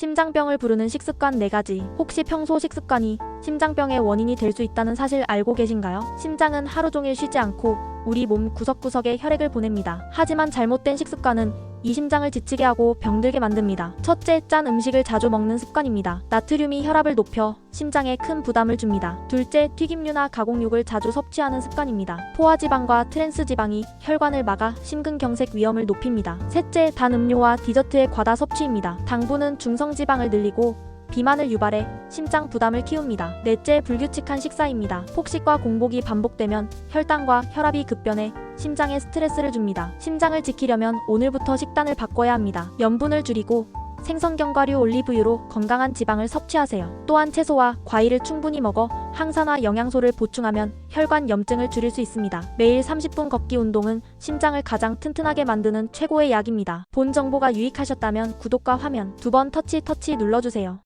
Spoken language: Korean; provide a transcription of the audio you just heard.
심장병을 부르는 식습관 4가지. 혹시 평소 식습관이 심장병의 원인이 될 수 있다는 사실 알고 계신가요? 심장은 하루 종일 쉬지 않고 우리 몸 구석구석에 혈액을 보냅니다. 하지만 잘못된 식습관은 이 심장을 지치게 하고 병들게 만듭니다. 첫째, 짠 음식을 자주 먹는 습관입니다. 나트륨이 혈압을 높여 심장에 큰 부담을 줍니다. 둘째, 튀김류나 가공육을 자주 섭취하는 습관입니다. 포화지방과 트랜스지방이 혈관을 막아 심근경색 위험을 높입니다. 셋째, 단 음료와 디저트의 과다 섭취입니다. 당분은 중성지방을 늘리고 비만을 유발해 심장 부담을 키웁니다. 넷째, 불규칙한 식사입니다. 폭식과 공복이 반복되면 혈당과 혈압이 급변해 심장에 스트레스를 줍니다. 심장을 지키려면 오늘부터 식단을 바꿔야 합니다. 염분을 줄이고 생선경과류 올리브유로 건강한 지방을 섭취하세요. 또한 채소와 과일을 충분히 먹어 항산화 영양소를 보충하면 혈관 염증을 줄일 수 있습니다. 매일 30분 걷기 운동은 심장을 가장 튼튼하게 만드는 최고의 약입니다. 본 정보가 유익하셨다면 구독과 화면 두 번 터치 터치 눌러주세요.